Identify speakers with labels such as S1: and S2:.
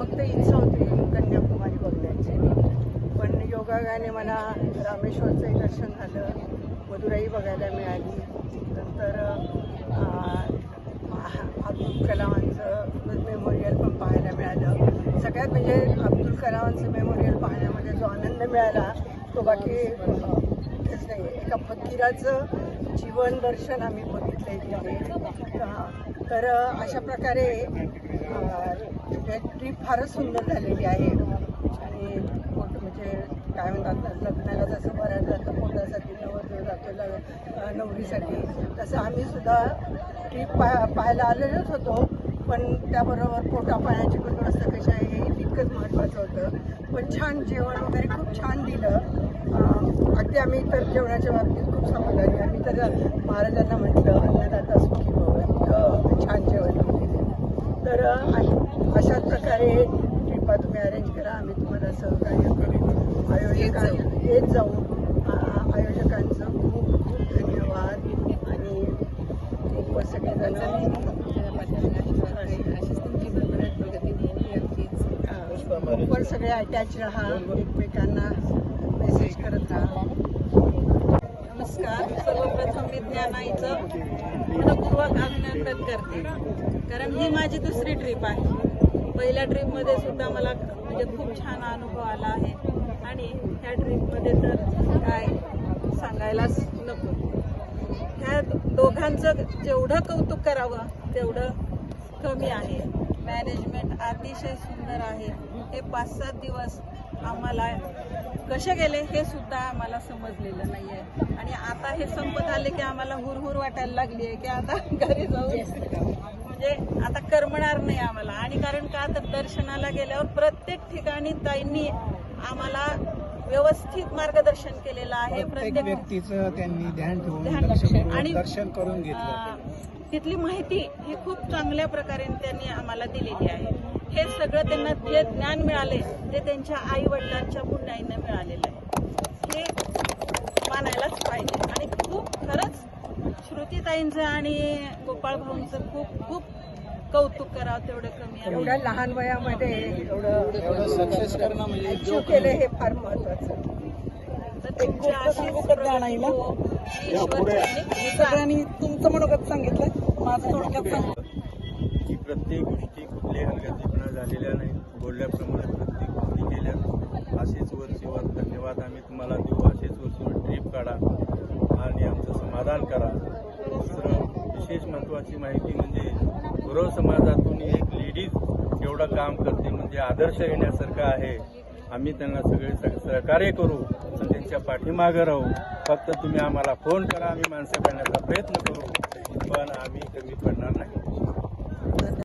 S1: फक्त इच्छा होती कन्याकुमारी बघण्याची. पण योगायोगाने मला रामेश्वरचंही दर्शन झालं. मदुराई बघायला मिळाली. नंतर अब्दुल कलामांचं मेमोरियल पण पाहायला मिळालं. सगळ्यात म्हणजे अब्दुल कलामांचं मेमोरियल पाहण्यामध्ये जो आनंद मिळाला तो बाकी नाही एका फकीराचं जीवन दर्शन आम्ही बघितलं तिथे तर अशा प्रकारे ट्रीप फारच सुंदर झालेली आहे. आणि म्हणजे काय म्हणतात ना, लग्नाला जसं बऱ्याच जातं पोटासाठी नवरदेव जातो ल- नवरीसाठी तसं आम्ही सुद्धा ट्रीप पा पाहायला आलेलोच होतो. पण त्याबरोबर पोटा पाण्याची पण व्यवस्था कशी आहे हे तितकंच महत्त्वाचं होतं. पण छान जेवण वगैरे खूप छान दिलं अं, अगदी आम्ही तर जेवणाच्या बाबतीत खूप समाधानी आम्ही तर महाराजांना म्हटलं अन्नदाता सुखी भव इतकं छान जेवण दिलं तर अशाच प्रकारे ट्रिपा तुम्ही अरेंज करा. आम्ही तुम्हाला सहकार्य करू. आयोजका येत जाऊ. आयोजकांचं खूप खूप धन्यवाद. आणि खूप सगळेजण वर सगळे अटॅच राहा. एकमेकांना मेसेज करत राहा.
S2: नमस्कार. सर्वप्रथम मी ज्ञानाईचं मनपूर्वक अभिनंदन करते. कारण ही माझी दुसरी ट्रिप आहे. पहिल्या ट्रिपमध्ये सुद्धा मला म्हणजे खूप छान अनुभव आला आहे. आणि ह्या ट्रिपमध्ये तर काय सांगायलाच नको. ह्या दोघांचं जेवढं कौतुक करावं तेवढं कमी आहे. मॅनेजमेंट अतिशय सुंदर आहे. हे पाच सात दिवस आम्हाला कसे गेले हे सुद्धा आम्हाला समजलेलं नाही आहे आणि आता हे संपत आले की आम्हाला हुरहुर वाटायला लागली आहे की आता घरी जाऊन म्हणजे आता करमणार नाही आम्हाला. आणि कारण का तर दर्शनाला गेल्यावर प्रत्येक ठिकाणी ताईंनी आम्हाला व्यवस्थित मार्गदर्शन केलेलं आहे.
S3: प्रत्येक व्यक्तीचं त्यांनी ध्यान ठेवून
S2: आणि-
S3: दर्शन करून घेतलं
S2: तिथली माहिती ही खूप चांगल्या प्रकारे त्यांनी आम्हाला दिलेली आहे. हे सगळं त्यांना जे ज्ञान मिळाले ते त्यांच्या आई वडिलांच्या पुण्याईनं मिळालेलं आहे हे मानायलाच पाहिजे. आणि खूप खरंच श्रुतीताईंचं आणि गोपाळ भाऊंचं खूप खूप कौतुक करावं तेवढं कमी आहे.
S1: एवढ्या लहान वयामध्ये एवढं
S3: एवढं सक्सेस करणं म्हणजे
S1: केलं हे फार महत्वाचं.
S2: तर तुमच्या अशीच
S4: सगळ्यांनी तुमचं मनोगत सांगितलं माझं थोडक्यात
S5: की प्रत्येक गोष्टी कुठल्याही हलगर्जीपणा झालेल्या नाही. बोलल्याप्रमाणे प्रत्येक गोष्टी केल्या. असेच वरचेवर धन्यवाद. आम्ही तुम्हाला देऊ. असेच वरचेवर ट्रीप काढा. आणि आमचं समाधान करा. दुसरं विशेष महत्त्वाची माहिती म्हणजे गुरव समाजातून एक लेडीज एवढं काम करते. म्हणजे आदर्श येण्यासारखं आहे. आम्ही त्यांना सगळे सहकार्य करू आणि त्यांच्या पाठीमागं राहू. फक्त तुम्ही आम्हाला फोन करा आम्ही माणसं करण्याचा प्रयत्न करू. पण आम्ही कमी पडणार नाही.